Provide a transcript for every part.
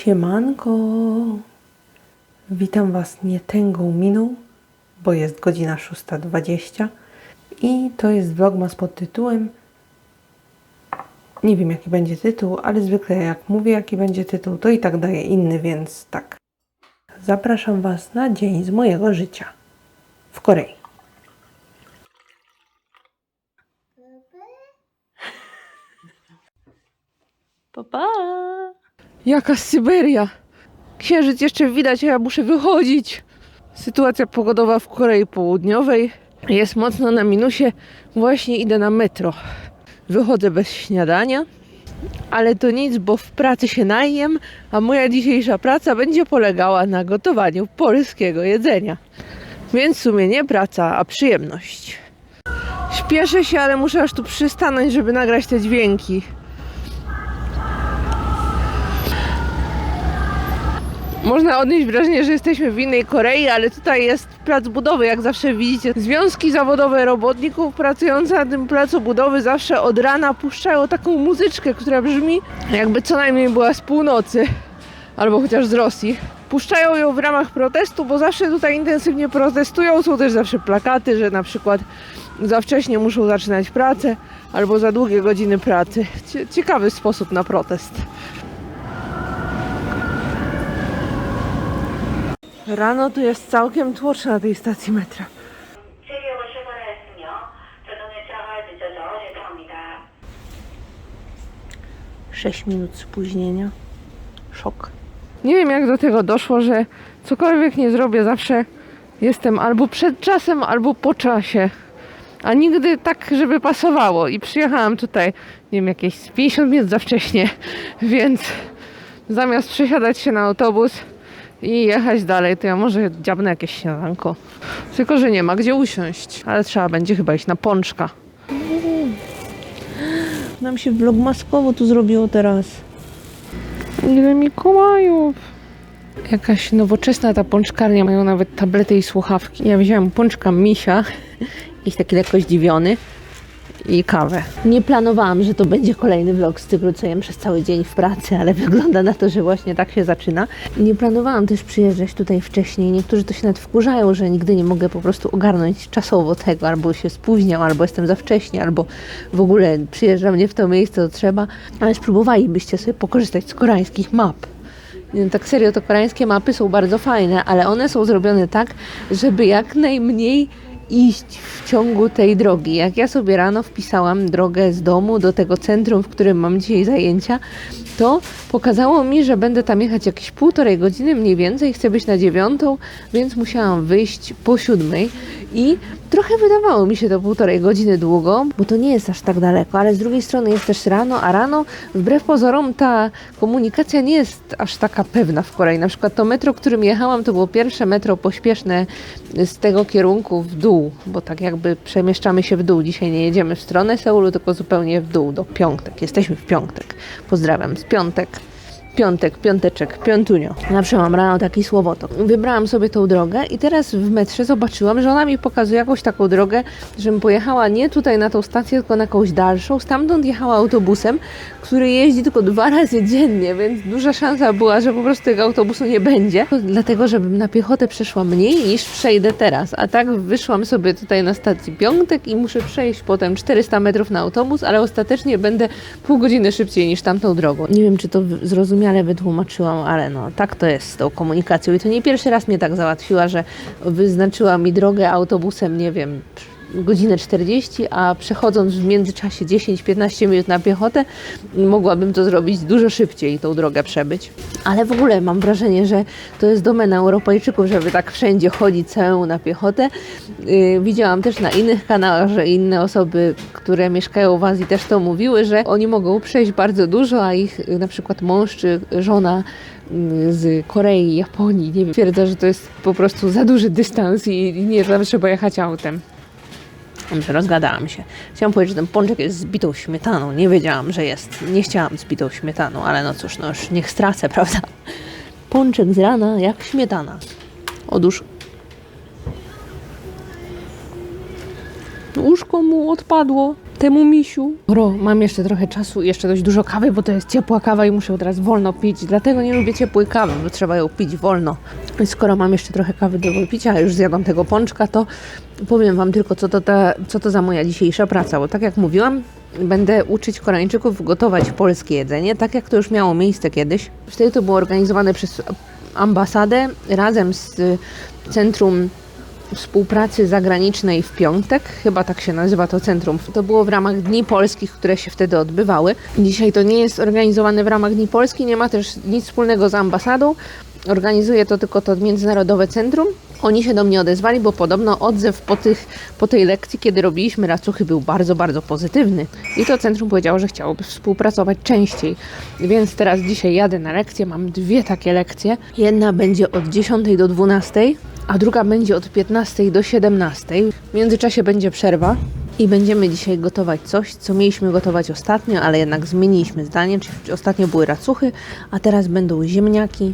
Siemanko! Witam Was nietęgą miną, bo jest godzina 6.20 i to jest vlogmas pod tytułem nie wiem jaki będzie tytuł, ale zwykle jak mówię jaki będzie tytuł, to i tak daję inny, więc tak. Zapraszam Was na dzień z mojego życia w Korei. Papa! Jaka Syberia! Księżyc jeszcze widać, a ja muszę wychodzić. Sytuacja pogodowa w Korei Południowej jest mocno na minusie. Właśnie idę na metro. Wychodzę bez śniadania, ale to nic, bo w pracy się najem, a moja dzisiejsza praca będzie polegała na gotowaniu polskiego jedzenia. Więc w sumie nie praca, a przyjemność. Śpieszę się, ale muszę aż tu przystanąć, żeby nagrać te dźwięki. Można odnieść wrażenie, że jesteśmy w innej Korei, ale tutaj jest plac budowy, jak zawsze widzicie. Związki zawodowe robotników pracujące na tym placu budowy zawsze od rana puszczają taką muzyczkę, która brzmi jakby co najmniej była z północy albo chociaż z Rosji. Puszczają ją w ramach protestu, bo zawsze tutaj intensywnie protestują. Są też zawsze plakaty, że na przykład za wcześnie muszą zaczynać pracę albo za długie godziny pracy. Cie- Ciekawy sposób na protest. Rano tu jest całkiem tłoczno na tej stacji metra. Sześć minut spóźnienia. Szok. Nie wiem jak do tego doszło, że cokolwiek nie zrobię, zawsze jestem albo przed czasem, albo po czasie. A nigdy tak, żeby pasowało. I przyjechałam tutaj, nie wiem, jakieś 50 minut za wcześnie, więc zamiast przesiadać się na autobus, i jechać dalej, to ja może dziabnę jakieś śniadanko. Tylko, że nie ma gdzie usiąść. Ale trzeba będzie chyba iść na pączka. Nam się vlogmaskowo tu zrobiło teraz. Ile Mikołajów. Jakaś nowoczesna ta pączkarnia, mają nawet tablety i słuchawki. Ja wziąłem pączka misia, jakiś taki lekko zdziwiony i kawę. Nie planowałam, że to będzie kolejny vlog z cyklu, co jem przez cały dzień w pracy, ale wygląda na to, że właśnie tak się zaczyna. Nie planowałam też przyjeżdżać tutaj wcześniej. Niektórzy to się nawet wkurzają, że nigdy nie mogę po prostu ogarnąć czasowo tego, albo się spóźniam, albo jestem za wcześnie, albo w ogóle przyjeżdżam nie w to miejsce, co trzeba. Ale spróbowalibyście sobie pokorzystać z koreańskich map. Nie, Tak serio, to koreańskie mapy są bardzo fajne, ale one są zrobione tak, żeby jak najmniej iść w ciągu tej drogi. Jak ja sobie rano wpisałam drogę z domu do tego centrum, w którym mam dzisiaj zajęcia, to pokazało mi, że będę tam jechać jakieś półtorej godziny mniej więcej, chcę być na dziewiątą, więc musiałam wyjść po siódmej i trochę wydawało mi się to półtorej godziny długo, bo to nie jest aż tak daleko, ale z drugiej strony jest też rano, a rano wbrew pozorom ta komunikacja nie jest aż taka pewna w Korei. Na przykład to metro, którym jechałam, to było pierwsze metro pośpieszne z tego kierunku w dół, bo tak jakby przemieszczamy się w dół. Dzisiaj nie jedziemy w stronę Seulu, tylko zupełnie w dół, do piątek. Jesteśmy w piątek. Pozdrawiam z piątek. Piątek, piąteczek, piątunio. Zawsze mam rano taki słowotok. Wybrałam sobie tą drogę i teraz w metrze zobaczyłam, że ona mi pokazuje jakąś taką drogę, żebym pojechała nie tutaj na tą stację, tylko na jakąś dalszą. Stamtąd jechała autobusem, który jeździ tylko dwa razy dziennie, więc duża szansa była, że po prostu tego autobusu nie będzie. Dlatego, żebym na piechotę przeszła mniej niż przejdę teraz. A tak wyszłam sobie tutaj na stacji Piątek i muszę przejść potem 400 metrów na autobus, ale ostatecznie będę pół godziny szybciej niż tamtą drogą. Nie wiem, czy to w- zrozumiale wytłumaczyłam, ale no tak to jest z tą komunikacją. I to nie pierwszy raz mnie tak załatwiła, że wyznaczyła mi drogę autobusem, nie wiem, godzinę 40, a przechodząc w międzyczasie 10-15 minut na piechotę, mogłabym to zrobić dużo szybciej, tą drogę przebyć. Ale w ogóle mam wrażenie, że to jest domena Europejczyków, żeby tak wszędzie chodzić całemu na piechotę. Yy, widziałam też na innych kanałach, że inne osoby, które mieszkają w Azji też to mówiły, że oni mogą przejść bardzo dużo, a ich yy, na przykład mąż czy żona yy, z Korei, Japonii, nie wiem, twierdza, że to jest po prostu za duży dystans i nie tam trzeba jechać autem. Dobrze, rozgadałam się. Chciałam powiedzieć, że ten pączek jest z bitą śmietaną. Nie wiedziałam, że jest. Nie chciałam z bitą śmietaną, ale no cóż, no już niech stracę, prawda? Pączek z rana jak śmietana. Otóż łóżko mu odpadło. Temu misiu. Bro, mam jeszcze trochę czasu i jeszcze dość dużo kawy, bo to jest ciepła kawa i muszę teraz wolno pić. Dlatego nie lubię ciepłej kawy, bo trzeba ją pić wolno. Skoro mam jeszcze trochę kawy do wypicia, a już zjadłam tego pączka, to powiem Wam tylko, co to, ta, co to za moja dzisiejsza praca. Bo tak jak mówiłam, będę uczyć Koreańczyków gotować polskie jedzenie, tak jak to już miało miejsce kiedyś. Wtedy to było organizowane przez ambasadę razem z Centrum Współpracy Zagranicznej w piątek, chyba tak się nazywa to centrum. To było w ramach Dni Polskich, które się wtedy odbywały. Dzisiaj to nie jest organizowane w ramach Dni Polski, nie ma też nic wspólnego z ambasadą. Organizuje to tylko to Międzynarodowe Centrum. Oni się do mnie odezwali, bo podobno odzew po, tych, po tej lekcji, kiedy robiliśmy racuchy, był bardzo, bardzo pozytywny. I to centrum powiedziało, że chciałoby współpracować częściej. Więc teraz dzisiaj jadę na lekcję. Mam dwie takie lekcje. Jedna będzie od 10 do 12, a druga będzie od 15 do 17. W międzyczasie będzie przerwa. I będziemy dzisiaj gotować coś, co mieliśmy gotować ostatnio, ale jednak zmieniliśmy zdanie. Czyli ostatnio były racuchy, a teraz będą ziemniaki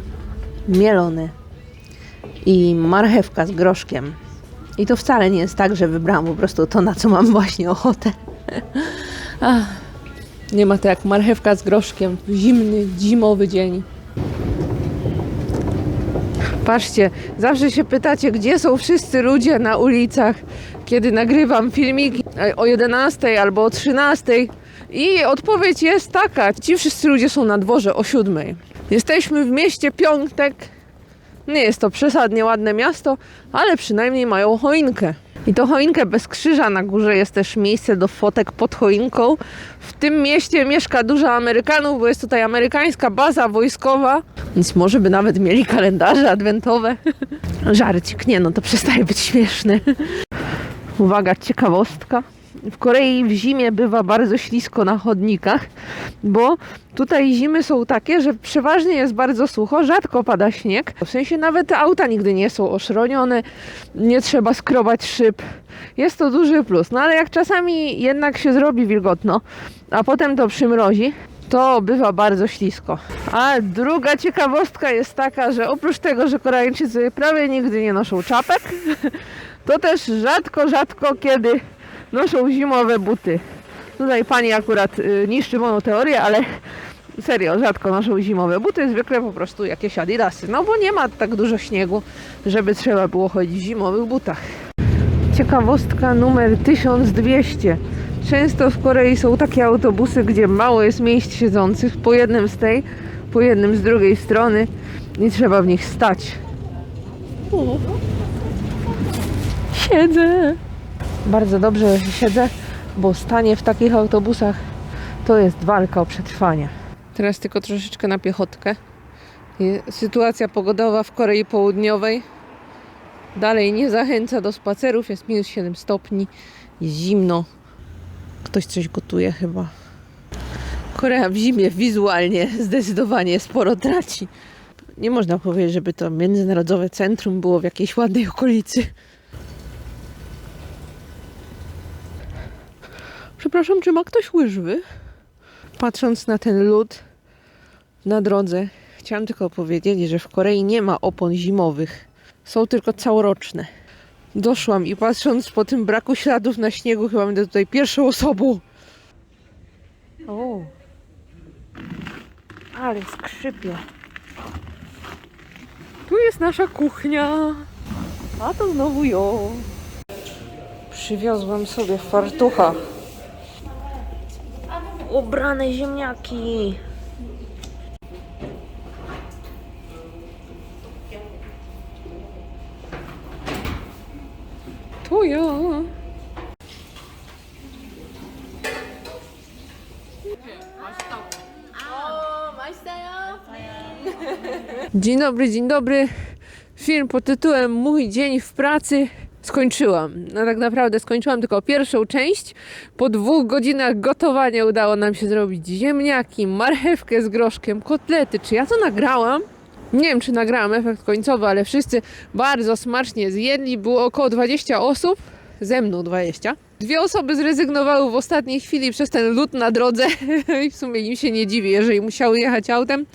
mielone i marchewka z groszkiem. I to wcale nie jest tak, że wybrałam po prostu to, na co mam właśnie ochotę. Ach, nie ma to jak marchewka z groszkiem w zimny, zimowy dzień. Patrzcie, zawsze się pytacie, gdzie są wszyscy ludzie na ulicach, kiedy nagrywam filmiki o 11 albo o 13. I odpowiedź jest taka: ci wszyscy ludzie są na dworze o 7. Jesteśmy w mieście Piątek. Nie jest to przesadnie ładne miasto, ale przynajmniej mają choinkę. I to choinkę bez krzyża na górze jest też miejsce do fotek pod choinką. W tym mieście mieszka dużo Amerykanów, bo jest tutaj amerykańska baza wojskowa, więc może by nawet mieli kalendarze adwentowe. Żarcik, nie no, to przestaje być śmieszne. Uwaga, ciekawostka. W Korei w zimie bywa bardzo ślisko na chodnikach, bo tutaj zimy są takie, że przeważnie jest bardzo sucho, rzadko pada śnieg. W sensie nawet auta nigdy nie są oszronione, nie trzeba skrobać szyb. Jest to duży plus. No ale jak czasami jednak się zrobi wilgotno, a potem to przymrozi, to bywa bardzo ślisko. A druga ciekawostka jest taka, że oprócz tego, że Koreańczycy prawie nigdy nie noszą czapek, to też rzadko, rzadko kiedy noszą zimowe buty. Tutaj pani akurat y, niszczy moją teorię, ale serio, rzadko noszą zimowe buty, zwykle po prostu jakieś adidasy. No bo nie ma tak dużo śniegu, żeby trzeba było chodzić w zimowych butach. Ciekawostka numer 1200. Często w Korei są takie autobusy, gdzie mało jest miejsc siedzących, po jednym z tej, po jednym z drugiej strony i trzeba w nich stać. Siedzę. Bardzo dobrze, że siedzę, bo stanie w takich autobusach to jest walka o przetrwanie. Teraz tylko troszeczkę na piechotkę. Sytuacja pogodowa w Korei Południowej dalej nie zachęca do spacerów. Jest minus 7 stopni, jest zimno. Ktoś coś gotuje chyba. Korea w zimie wizualnie zdecydowanie sporo traci. Nie można powiedzieć, żeby to międzynarodowe centrum było w jakiejś ładnej okolicy. Przepraszam, czy ma ktoś łyżwy? Patrząc na ten lód na drodze, chciałam tylko powiedzieć, że w Korei nie ma opon zimowych. Są tylko całoroczne. Doszłam i patrząc po tym braku śladów na śniegu, chyba będę tutaj pierwszą osobą. O, ale skrzypie. Tu jest nasza kuchnia. A to znowu ją. Przywiozłam sobie fartucha. Ubrane ziemniaki. To ja. Dzień dobry, dzień dobry. Film pod tytułem Mój dzień w pracy skończyłam. No tak naprawdę skończyłam tylko pierwszą część. Po dwóch godzinach gotowania udało nam się zrobić ziemniaki, marchewkę z groszkiem, kotlety. Czy ja to nagrałam? Nie wiem, czy nagrałam efekt końcowy, ale wszyscy bardzo smacznie zjedli. Było około 20 osób, ze mną 20. Dwie osoby zrezygnowały w ostatniej chwili przez ten lód na drodze i w sumie im się nie dziwię, jeżeli musiały jechać autem,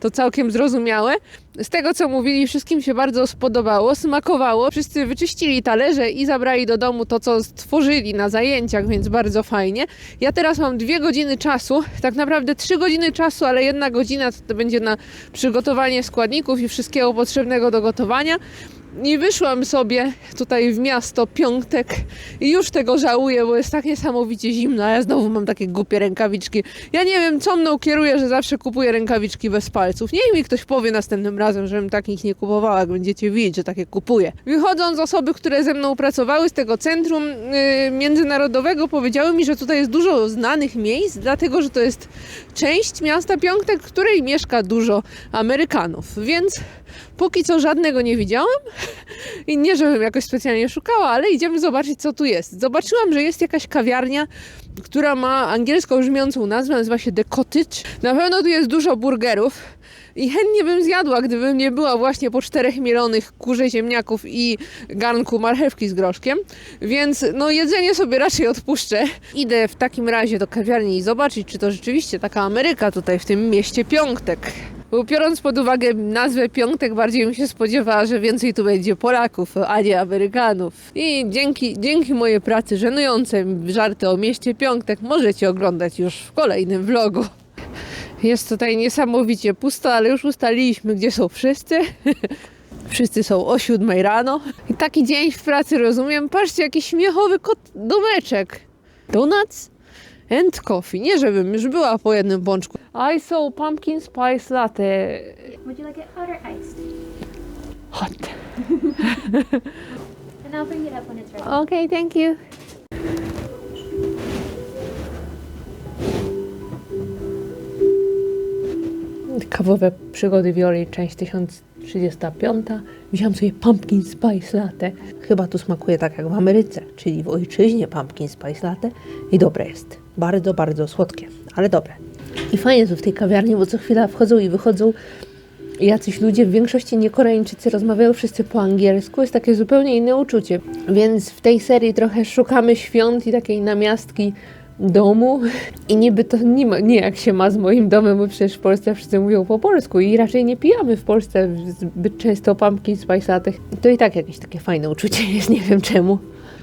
to całkiem zrozumiałe. Z tego co mówili, wszystkim się bardzo spodobało, smakowało. Wszyscy wyczyścili talerze i zabrali do domu to, co stworzyli na zajęciach, więc bardzo fajnie. Ja teraz mam dwie godziny czasu, tak naprawdę trzy godziny czasu, ale jedna godzina to będzie na przygotowanie składników i wszystkiego potrzebnego do gotowania. I wyszłam sobie tutaj w miasto piątek i już tego żałuję, bo jest tak niesamowicie zimno, a ja znowu mam takie głupie rękawiczki. Ja nie wiem, co mną kieruje, że zawsze kupuję rękawiczki bez palców. Niech mi ktoś powie następnym razem, żebym takich nie kupowała, jak będziecie widzieć, że takie kupuję. Wychodząc, osoby, które ze mną pracowały z tego centrum yy, międzynarodowego powiedziały mi, że tutaj jest dużo znanych miejsc, dlatego, że to jest część miasta Piątek, w której mieszka dużo Amerykanów, więc póki co żadnego nie widziałam i nie, żebym jakoś specjalnie szukała, ale idziemy zobaczyć, co tu jest. Zobaczyłam, że jest jakaś kawiarnia, która ma angielsko brzmiącą nazwę, nazywa się The Cottage. Na pewno tu jest dużo burgerów i chętnie bym zjadła, gdybym nie była właśnie po czterech mielonych kurze ziemniaków i garnku marchewki z groszkiem, więc no jedzenie sobie raczej odpuszczę. Idę w takim razie do kawiarni i zobaczyć, czy to rzeczywiście taka Ameryka tutaj w tym mieście Piątek. Bo biorąc pod uwagę nazwę Piątek, bardziej bym się spodziewała, że więcej tu będzie Polaków, a nie Amerykanów. I dzięki, dzięki mojej pracy żenujące żarty o mieście Piątek możecie oglądać już w kolejnym vlogu. Jest tutaj niesamowicie pusto, ale już ustaliliśmy, gdzie są wszyscy. Wszyscy są o siódmej rano. I taki dzień w pracy rozumiem. Patrzcie, jaki śmiechowy kot domeczek. Donuts and coffee. Nie, żebym już była po jednym pączku. I saw pumpkin spice latte. Would you like it hot or iced? Hot. And I'll bring it up when it's ready. Okay, thank you. Kawowe przygody Violi, część 1035. Wziąłem sobie pumpkin spice latte. Chyba tu smakuje tak jak w Ameryce, czyli w ojczyźnie pumpkin spice latte. I dobre jest. Bardzo, bardzo słodkie, ale dobre. I fajnie tu w tej kawiarni, bo co chwila wchodzą i wychodzą jacyś ludzie, w większości nie Koreańczycy, rozmawiają wszyscy po angielsku, jest takie zupełnie inne uczucie. Więc w tej serii trochę szukamy świąt i takiej namiastki domu i niby to nie, ma, nie jak się ma z moim domem, bo przecież w Polsce wszyscy mówią po polsku i raczej nie pijamy w Polsce zbyt często pumpkin spice latte. To i tak jakieś takie fajne uczucie jest, nie wiem czemu.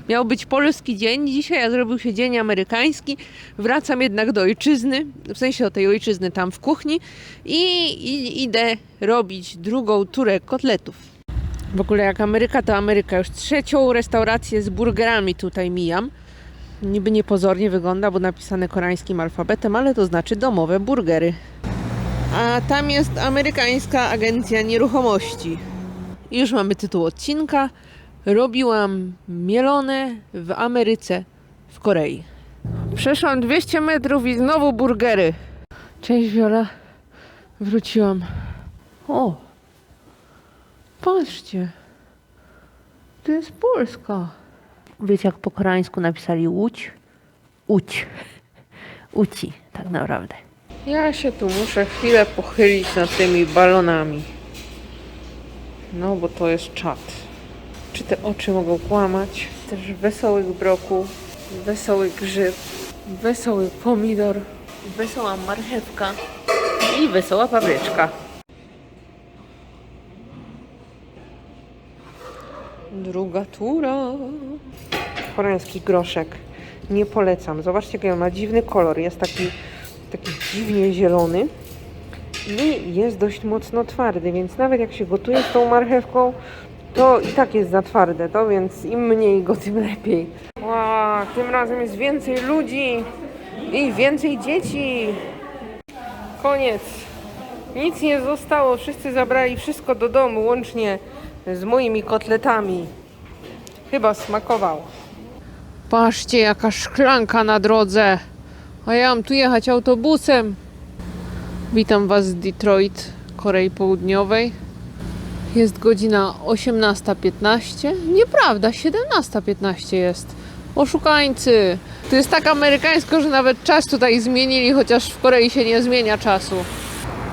Miał być polski dzień dzisiaj, a zrobił się dzień amerykański. Wracam jednak do ojczyzny, w sensie do tej ojczyzny tam w kuchni i, i idę robić drugą turę kotletów. W ogóle jak Ameryka, to Ameryka. Już trzecią restaurację z burgerami tutaj mijam. Niby niepozornie wygląda, bo napisane koreańskim alfabetem, ale to znaczy domowe burgery. A tam jest amerykańska agencja nieruchomości. Już mamy tytuł odcinka. Robiłam mielone w Ameryce, w Korei. Przeszłam 200 metrów i znowu burgery. Cześć Wiola. Wróciłam. O! Patrzcie. To jest Polska. Wiecie jak po koreańsku napisali łódź? Łódź. Uci, tak naprawdę. Ja się tu muszę chwilę pochylić nad tymi balonami. No, bo to jest czat. Te oczy mogą kłamać? Też wesołych broku, wesoły grzyb, wesoły pomidor, wesoła marchewka i wesoła papryczka. Druga tura. Koreański groszek. Nie polecam. Zobaczcie, jaki on ma dziwny kolor. Jest taki, taki dziwnie zielony. I jest dość mocno twardy, więc nawet jak się gotuje z tą marchewką, to i tak jest za twarde to, więc im mniej go, tym lepiej. Wow, tym razem jest więcej ludzi i więcej dzieci. Koniec. Nic nie zostało, wszyscy zabrali wszystko do domu, łącznie z moimi kotletami. Chyba smakowało. Patrzcie, jaka szklanka na drodze. A ja mam tu jechać autobusem. Witam Was z Detroit, Korei Południowej. Jest godzina 18.15. Nieprawda, 17.15 jest. Oszukańcy. To jest tak amerykańsko, że nawet czas tutaj zmienili, chociaż w Korei się nie zmienia czasu.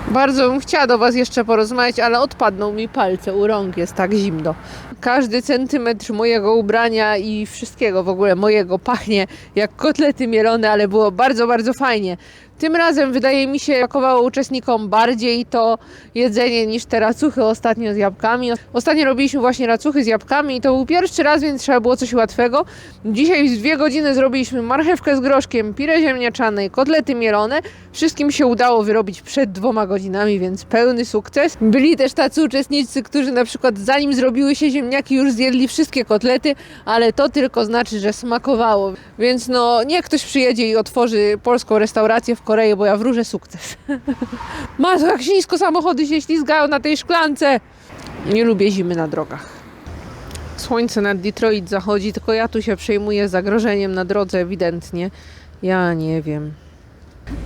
Bardzo bym chciała do Was jeszcze porozmawiać, ale odpadną mi palce, u rąk jest tak zimno. Każdy centymetr mojego ubrania i wszystkiego w ogóle mojego pachnie jak kotlety mielone, ale było bardzo, bardzo fajnie. Tym razem wydaje mi się pakowało uczestnikom bardziej to jedzenie niż te racuchy ostatnio z jabłkami. Ostatnio robiliśmy właśnie racuchy z jabłkami i to był pierwszy raz, więc trzeba było coś łatwego. Dzisiaj w dwie godziny zrobiliśmy marchewkę z groszkiem, pire ziemniaczane, kotlety mielone. Wszystkim się udało wyrobić przed dwoma godzinami, więc pełny sukces. Byli też tacy uczestnicy, którzy na przykład zanim zrobiły się ziemniaki już zjedli wszystkie kotlety, ale to tylko znaczy, że smakowało. Więc no niech ktoś przyjedzie i otworzy polską restaurację w Korei, bo ja wróżę sukces. Matko, jak nisko samochody się ślizgają na tej szklance. Nie lubię zimy na drogach. Słońce nad Detroit zachodzi, tylko ja tu się przejmuję zagrożeniem na drodze ewidentnie. Ja nie wiem.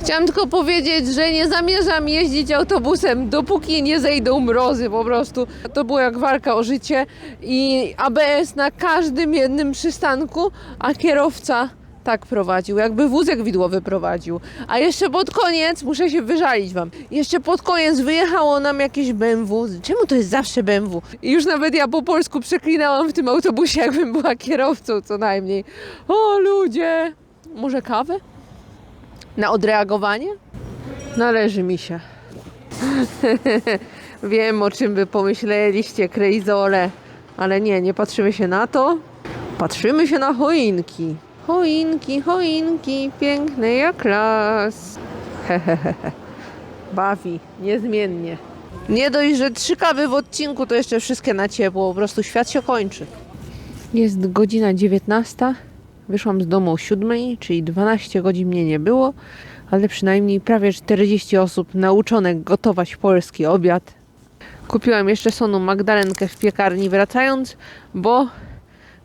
Chciałam tylko powiedzieć, że nie zamierzam jeździć autobusem, dopóki nie zejdą mrozy po prostu. To było jak walka o życie i ABS na każdym jednym przystanku, a kierowca tak prowadził, jakby wózek widłowy prowadził. A jeszcze pod koniec, muszę się wyżalić wam, jeszcze pod koniec wyjechało nam jakieś BMW. Czemu to jest zawsze BMW? I już nawet ja po polsku przeklinałam w tym autobusie, jakbym była kierowcą co najmniej. O ludzie! Może kawę? Na odreagowanie? Należy mi się. Wiem, o czym by pomyśleliście, krejzole. Ale nie, nie patrzymy się na to. Patrzymy się na choinki. Choinki, choinki, piękne jak las. Hehehe. Bawi, niezmiennie. Nie dość, że trzy kawy w odcinku, to jeszcze wszystkie na ciepło. Po prostu świat się kończy. Jest godzina 19. Wyszłam z domu o 7, czyli 12 godzin mnie nie było, ale przynajmniej prawie 40 osób nauczone gotować polski obiad. Kupiłam jeszcze sonu Magdalenkę w piekarni wracając, bo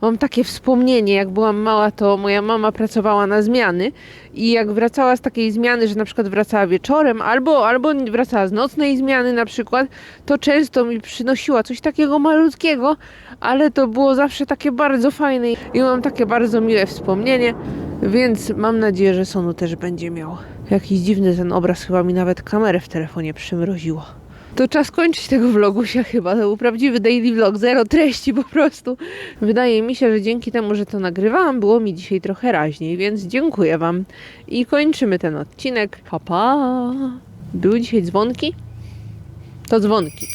mam takie wspomnienie, jak byłam mała, to moja mama pracowała na zmiany i jak wracała z takiej zmiany, że na przykład wracała wieczorem albo, albo wracała z nocnej zmiany na przykład, to często mi przynosiła coś takiego malutkiego, ale to było zawsze takie bardzo fajne i mam takie bardzo miłe wspomnienie, więc mam nadzieję, że Sonu też będzie miał. Jakiś dziwny ten obraz, chyba mi nawet kamerę w telefonie przymroziło to czas kończyć tego vlogu się chyba. To był prawdziwy daily vlog, zero treści po prostu. Wydaje mi się, że dzięki temu, że to nagrywałam, było mi dzisiaj trochę raźniej, więc dziękuję Wam. I kończymy ten odcinek. Pa, pa. Były dzisiaj dzwonki? To dzwonki.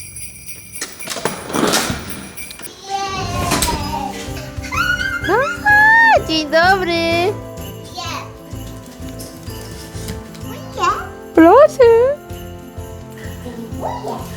Aha, dzień dobry. Proszę. What?